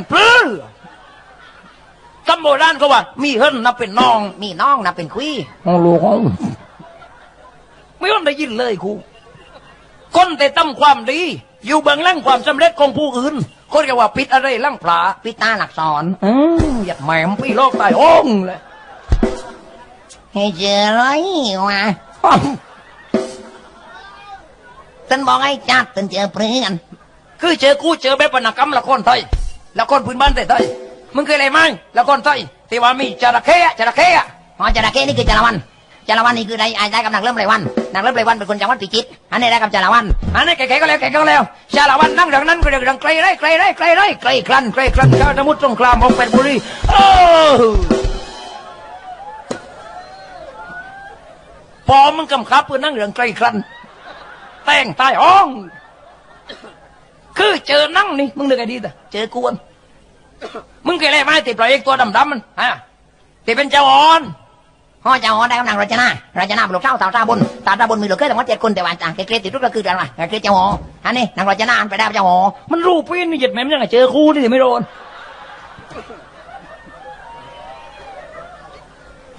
กันปลื้อตำโบราณเขาว่า มีเฮิรนนับเป็นน้อง มีน้องนะเป็นคุยของลูกของไม่ต้องได้ยินเลยครูคนแต่ทำความดี อยู่เบื้องหล่างความสำเร็จของผู้อื่นคนก็ว่าปิดอะไรหล่างผลาพิตาหลักสอนอืมอยากแหมมพี่โลกตายโองเลยให้เจอไรวะตันบอกให้จัดตันเจอเพื่อนคือเจอกูเจอแบบวรรณกรรมละครไทย ละครพื้นบ้านไทยๆมึงเคยอะไรไหมละครไทยที่ว่ามีจระเข้อะจระเข้อะอ๋อจระเข้นี่คือจระวันจระวันนี่คือได้ได้กับนางเริ่มไรวันนางเริ่มไรวันเป็นคนจังหวัดพิจิตรอันนี้ได้กับจระวันอันนี้แก่ๆก็แล้วแก่ๆก็แล้วชาละวันนั่งเรื่องนั้นก็เรื่องไกลไรไกลไรไกลไรไกลครันไกลครันชาวสมุทรสงครามของเป็ดบุรีโอ้พอมึงกำคับเพื่อนั่งเรื่องไกลครันแต่งตายอ้อง คือเจอนั่งนี่มึงนึกไงดีแต่เจอกวน มึงเคยอะไรไหมติดปล่อยเอกตัวดำๆมันฮะติดเป็นเจ้าอ่อนพ่อเจ้าอ๋อได้กับนางรจนารจนาเป็นลูกเจ้าสาวตาบนตาตาบนมีลูกเกยแต่ว่าเจ็ดคนแต่ว่าต่างเกรดติดทุกก็คือกันว่าเกรดเจ้าอ๋ออันนี้นางรจนาไปได้กับเจ้าอ๋อมันรูปปีนมีเหยียดแม่มนยังไงเจอคู่นี่ไม่โดน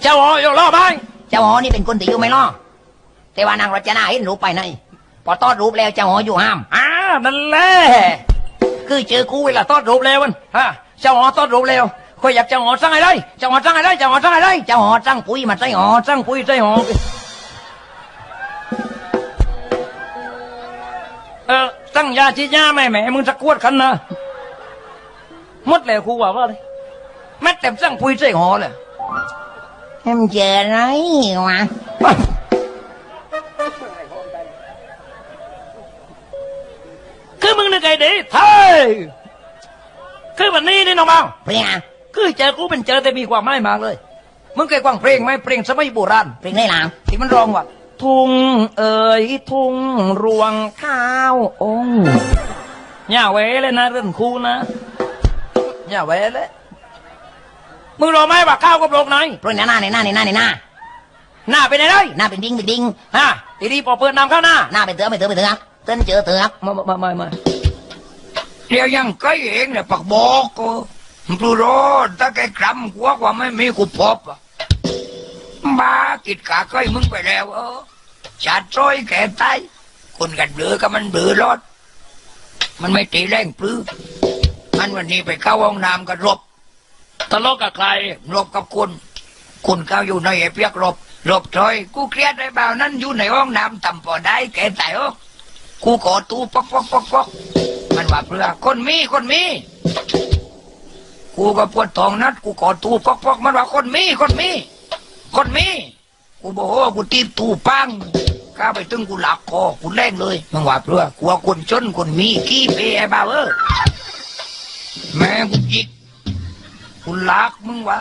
เจ้าอ๋อยกล้อไปเจ้าอ๋อนี่เป็นคนที่อยู่ไม่ล่อแต่ว่านางรจนาเห็นรูปไปในพอตอดรูปแล้วเจ้าอ๋ออยู่ห้ามอ่านั่นแหละคือเจอคู่เวลาตอดรูปแล้วมันฮะ เจ้าอ๋อตอดรูปแล้วคอยอยากเจ้าอ๋อสร้างอะไรเจ้าอ๋อสร้างอะไรเจ้าอ๋อสร้างอะไรเจ้าอ๋อจ้างปุ๋ย ครูว่าว่าเลยแม่แต่สร้างปุ้ยใจหอเลยให้มันเจอไรวะคือมึงนึกไงดีเฮ้ยคือวันนี้นี่น้องเบาเปลี่ยนคือเจอกูเป็นเจอแต่มีความหมายมากเลย มึงเคยฟังเพลงไหมเพลงสมัยโบราณเปลี่ยนได้หลังที่มันร้องว่าทุ่งเอ๋ยทุ่งรวงข้าวองค์อย่าเวเลยนะเรื่องครูนะอย่าเวเลยมึงรู้ไหมว่าข้าวกับโลกไหนเปลี่ยนหน้าในหน้าในหน้าในหน้าหน้าเป็นไงเลยหน้าเป็นดิ้งเป็นดิ้งฮะทีนี้พอเปิดน้ำเข้าหน้าหน้าเป็นเตือกเป็นเตือกเป็นเตือกเต้นเจอเตือกมามามามา เดี๋ยวยังใกล้เองเนี่ยปักบอกกูปลูโรดถ้าแกกรำหัวกว่าไม่มีกูพบอะบ้ากิดขาใกล้มึงไปแล้วเออชาติร้อยแก่ตายคนกันเบือก็มันเบือรอด มันไม่ตีแรงปลื้อมันวันนี้ไปเข้าห้องน้ำก็รบทะเลาะกับใครรบกับคนคนเข้าอยู่ในไอ้เปียกรบรบถอย กูเครียดไอ้บ่าวนั้นอยู่ในห้องน้ำต่ำพอได้แก่ตายเออกูกอตู้ปอกปอกปอกปอก มันว่าเพื่อคนมีคนมี กูก็ปวดท้องนัด กูกอดตู้ปอกปอกมันว่าคนมีคนมี คนมี กูบอกว่ากูตีตู้ปังข้าไปตึงกูหลักคอกูแรงเลยมันว่าเพื่อกลัวคนจนคนมีขี้เพไอ้บ่าวเออแม่กูจิกกูลักมึงวะ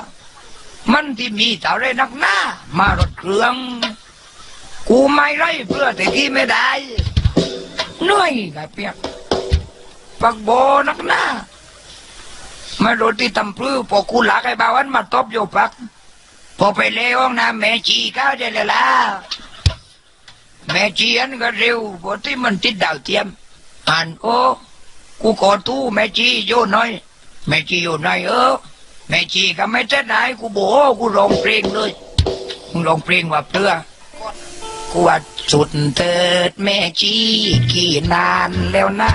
มันที่มีเท่าไรนักหน้า มารถเครื่อง กูไม่ไรเพื่อแต่ที่ไม่ได้เหนื่อยไงเปียก ปักโบนักหน้ามาโดนที่ตำพลื้พอกูลักไอ้บ่าวันมาตบโยปัก พอไปเลี้ยงน้ำแม่ชีเข้าได้เลล่ะแม่ชีอันก็เร็วพอที่มันติดดาวเทียมอ่านโอ้กูขอตู้แม่ชีโยนหน่อยแม่ชีอยู่ไหนเออแม่ชีก็ไม่เต้นไหนกูโบกูร้องเพลงเลยมึงร้องเพลงว่าเพื่อกูว่า สุดเถิดแม่ชีกี่นานแล้วนะ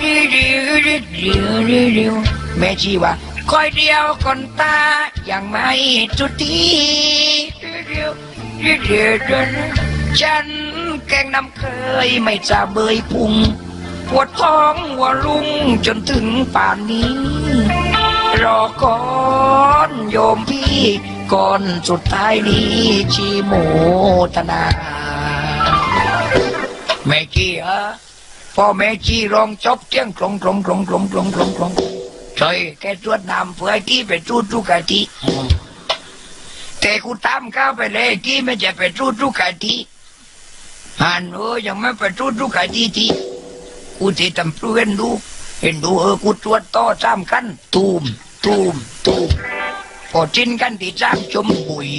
ดิวดิวดิวดิวดิวดิวแม่ชีว่าคอยเดียวคนตายังไม่จุดทีดิวดิวดิวดิวดิวฉันแกงน้ำเคยไม่จะเบยพุง ปวดท้องหัวลุงจนถึงป่านนี้ รอก่อนโยมพี่ ก่อนสุดท้ายนี้ชีโมทนาแม่กี้ฮะพ่อแม่กี้ร้องจบเที่ยงกลงกลงกลงกลงกลงกลงกลงใช่แกตรวจน้ำเพื่อให้กี้ไปจูดทุกกะทีแต่กูตามข้าไปเลยกี้ไม่จะไปจูดทุกกะทีหันเออยังไม่ไปจูดทุกกะทีทีกูที่ทำเพื่อนดูเห็นดูเออกูตรวจต่อสามกันตูมตูมตูม พอจิ้นกันที่จ้างจมบุย